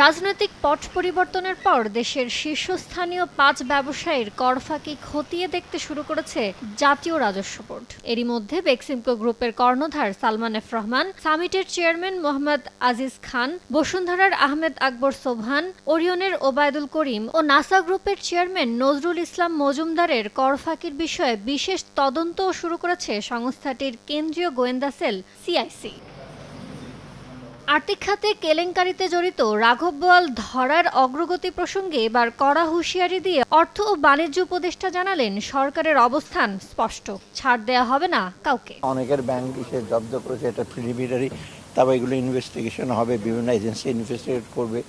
রাজনৈতিক পট পরিবর্তনের পর দেশের শীর্ষস্থানীয় পাঁচ ব্যবসায়ীর কর ফাঁকি খতিয়ে দেখতে শুরু করেছে জাতীয় রাজস্ব বোর্ড। এরই মধ্যে বেক্সিমকো গ্রুপের কর্ণধার সালমান এফ রহমান, সামিটের চেয়ারম্যান মোহাম্মদ আজিজ খান, বসুন্ধরার আহমেদ আকবর সোভান ওরিয়নের ওবায়দুল করিম ও নাসা গ্রুপের চেয়ারম্যান নজরুল ইসলাম মজুমদারের কর ফাঁকির বিষয়ে বিশেষ তদন্তও শুরু করেছে সংস্থাটির কেন্দ্রীয় গোয়েন্দা সেল সিআইসি। আর্থিক খাতে কেলেঙ্কারিতে জড়িত রাঘব বোয়াল ধরার অগ্রগতি প্রসঙ্গে এবার কড়া হুঁশিয়ারি দিয়ে অর্থ ও বাণিজ্য উপদেষ্টা জানালেন, সরকারের অবস্থান স্পষ্ট। ছাড় দেয়া হবে না কাউকে। অনেকের ব্যাংক এসে জব্দ করেছে, এটা প্রিলিমিনারি তারপর এগুলো ইনভেস্টিগেশন হবে, বিভিন্ন এজেন্সি ইনভেস্টিগেট করবে।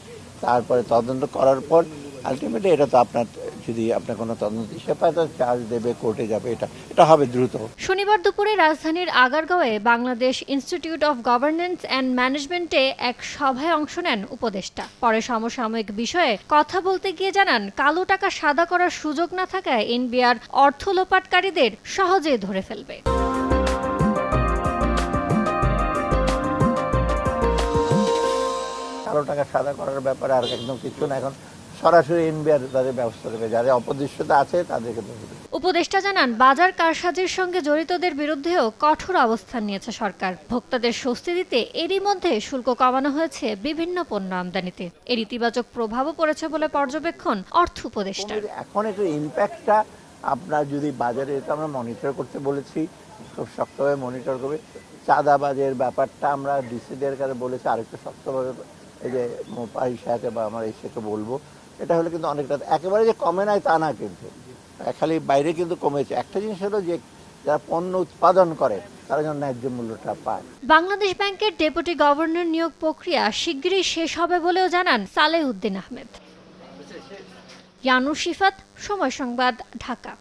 তারপরে তদন্ত করার পর আলটিমেটলি এটা তো আপনার যদি আপনার কোনো তদন্ত তো চার্জ দেবে কোর্টে যাবে এটা এটা হবে দ্রুত। শনিবার দুপুরে রাজধানীর আগারগাঁওয়ে Bangladesh institute of governance and ম্যানেজমেন্টে এক সভায় অংশ নেন উপদেষ্টা। পরে সমসাময়িক বিষয়ে কথা বলতে গিয়ে জানান কালো টাকা সাদা করার সুযোগ না থাকায় এনবিআর অর্থ লোপাটকারীদের সহজে ধরে ফেলবে। কালো টাকা সাদা করার ব্যাপারে আর একদম কিছু না। এখন সরাসরি এনবিআর তাদের ব্যবস্থা দেবে। যাদের অপদৃশ্যতা আছে তাদেরকে উপদেষ্টা জানান বাজার কারসাজির সঙ্গে জড়িতদের বিরুদ্ধেও কঠোর অবস্থান নিয়েছে সরকার। ভোক্তাদের স্বস্তি দিতে এরই মধ্যে শুল্ক কমানো হয়েছে বিভিন্ন পণ্য আমদানিতে। এর ইতিবাচক প্রভাবও পড়েছে বলে পর্যবেক্ষণ অর্থ উপদেষ্টা। এখন একটু ইম্প্যাক্টটা আপনার যদি বাজারে এটা আমরা মনিটর করতে বলেছি খুব শক্তভাবে মনিটর করবে। চাঁদাবাজের ব্যাপারটা আমরা ডিসিদের কাছে বলেছি আরেকটু শক্তভাবে এই যে মোপাই সাথে বা আমার এই বলব। এটা হলে কিন্তু অনেকটা, একেবারে যে কমে নাই তা না কিন্তু। খালি বাইরে কিন্তু কমেছে। একটা জিনিস হলো যে, যারা পণ্য উৎপাদন করে, তারা যেন ন্যায্য মূল্যটা পায়। বাংলাদেশ ব্যাংকের ডেপুটি গভর্নর নিয়োগ প্রক্রিয়া শিগগিরই শেষ হবে বলেও জানান সালেহ উদ্দিন আহমেদ। ইয়ানুর শিফাত, সময় সংবাদ, ঢাকা।